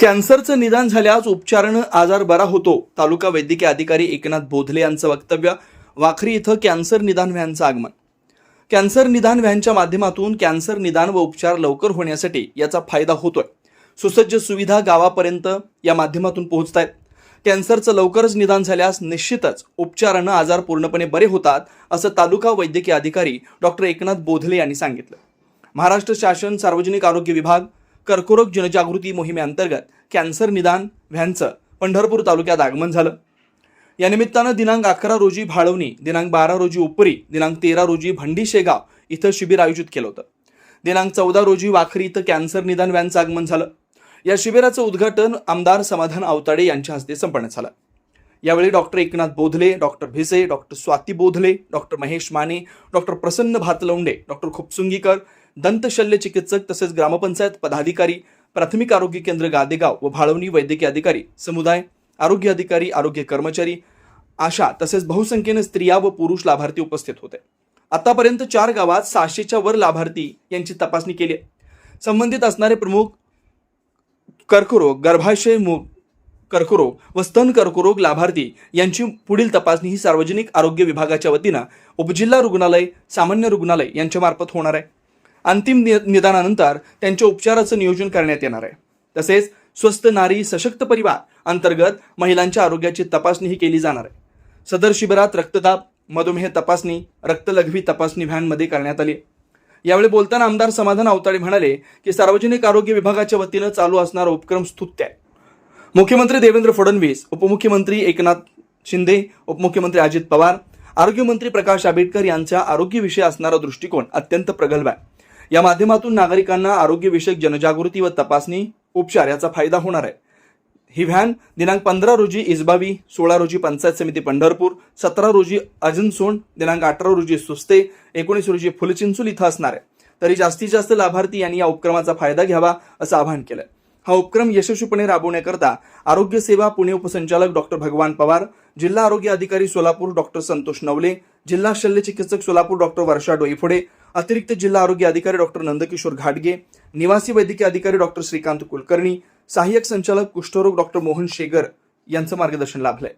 कॅन्सरचं निदान झाल्यास उपचारानं आजार बरा होतो. तालुका वैद्यकीय अधिकारी एकनाथ बोधले यांचं वक्तव्य वाखरी इथं कॅन्सर निदान व्हॅनचं आगमन. कॅन्सर निदान व्हॅनच्या माध्यमातून कॅन्सर निदान व उपचार लवकर होण्यासाठी याचा फायदा होतोय. सुसज्ज सुविधा गावापर्यंत या माध्यमातून पोहोचत आहेत कॅन्सरचं लवकरच निदान झाल्यास निश्चितच उपचारानं आजार पूर्णपणे बरे होतात असं तालुका वैद्यकीय अधिकारी डॉक्टर एकनाथ बोधले यांनी सांगितलं. महाराष्ट्र शासन सार्वजनिक आरोग्य विभाग कर्करोग जनजागृती मोहिमेअंतर्गत कॅन्सर निदान व्हॅनचं पंढरपूर तालुक्यात आगमन झालं. या निमित्तानं दिनांक अकरा रोजी भाळवणी दिनांक बारा रोजी उपरी दिनांक तेरा रोजी भंडी शेगाव इथं शिबिर आयोजित केलं होतं. दिनांक चौदा रोजी वाखरी इथं कॅन्सर निदान व्हॅनचं आगमन झालं. या शिबिराचं उद्घाटन आमदार समाधान आवताडे यांच्या हस्ते संपन्न झालं. यावेळी doctor Eknath Bodhale doctor Bhise doctor Swati Bodhale doctor Mahesh Mane doctor Prasanna Bhatalwande doctor Khupsungikar दंत शल्य चिकित्सक तसेच ग्रामपंचायत पदाधिकारी प्राथमिक आरोग्य केंद्र गादेगाव व भाळवणी वैद्यकीय अधिकारी समुदाय आरोग्य अधिकारी आरोग्य कर्मचारी आशा तसेच बहुसंख्येने स्त्रिया व पुरुष लाभार्थी उपस्थित होते. आतापर्यंत चार गावात सहाशेच्या वर लाभार्थी यांची तपासणी केली आहे. संबंधित असणारे प्रमुख कर्करोग गर्भाशय मु कर्करोग व स्तन कर्करोग लाभार्थी यांची पुढील तपासणी ही सार्वजनिक आरोग्य विभागाच्या वतीनं उपजिल्हा रुग्णालय सामान्य रुग्णालय यांच्यामार्फत होणार आहे. अंतिम नि- निदानानंतर त्यांच्या उपचाराचं नियोजन करण्यात येणार आहे. तसेच स्वस्त नारी सशक्त परिवार अंतर्गत महिलांच्या आरोग्याची तपासणीही केली जाणार आहे. सदर शिबिरात रक्तदाब मधुमेह तपासणी रक्तलघवी तपासणी व्हॅनमध्ये करण्यात आली यावेळी बोलताना आमदार समाधान अवताडे म्हणाले की सार्वजनिक आरोग्य विभागाच्या वतीनं चालू असणारा उपक्रम स्तुत्य आहे. मुख्यमंत्री देवेंद्र फडणवीस उपमुख्यमंत्री एकनाथ शिंदे उपमुख्यमंत्री अजित पवार आरोग्यमंत्री प्रकाश आंबेडकर यांचा आरोग्यविषयी असणारा दृष्टिकोन अत्यंत प्रगल्भ आहे. या माध्यमातून नागरिकांना आरोग्यविषयक जनजागृती व तपासणी उपचार याचा फायदा होणार आहे. ही व्हॅन दिनांक पंधरा रोजी इजबावी सोळा रोजी पंचायत समिती पंढरपूर सतरा रोजी अजनसोंड दिनांक अठरा रोजी सुस्ते एकोणीस रोजी फुलचिंचूल इथं असणार आहे. तरी जास्तीत जास्त लाभार्थी यांनी या उपक्रमाचा फायदा घ्यावा असं आवाहन केलं हा उपक्रम यशस्वीपणे राबवण्याकरता आरोग्य सेवा पुणे उपसंचालक डॉक्टर भगवान पवार जिल्हा आरोग्य अधिकारी सोलापूर डॉक्टर संतोष नवले जिल्हा शल्य चिकित्सक सोलापूर डॉक्टर वर्षा डोईफोडे अतिरिक्त जिल्हा आरोग्य अधिकारी डॉक्टर नंदकिशोर घाटगे निवासी वैद्यकीय अधिकारी डॉक्टर श्रीकांत कुलकर्णी सहाय्यक संचालक कुष्ठरोग डॉक्टर मोहन शेगर यांचं मार्गदर्शन लाभलंय.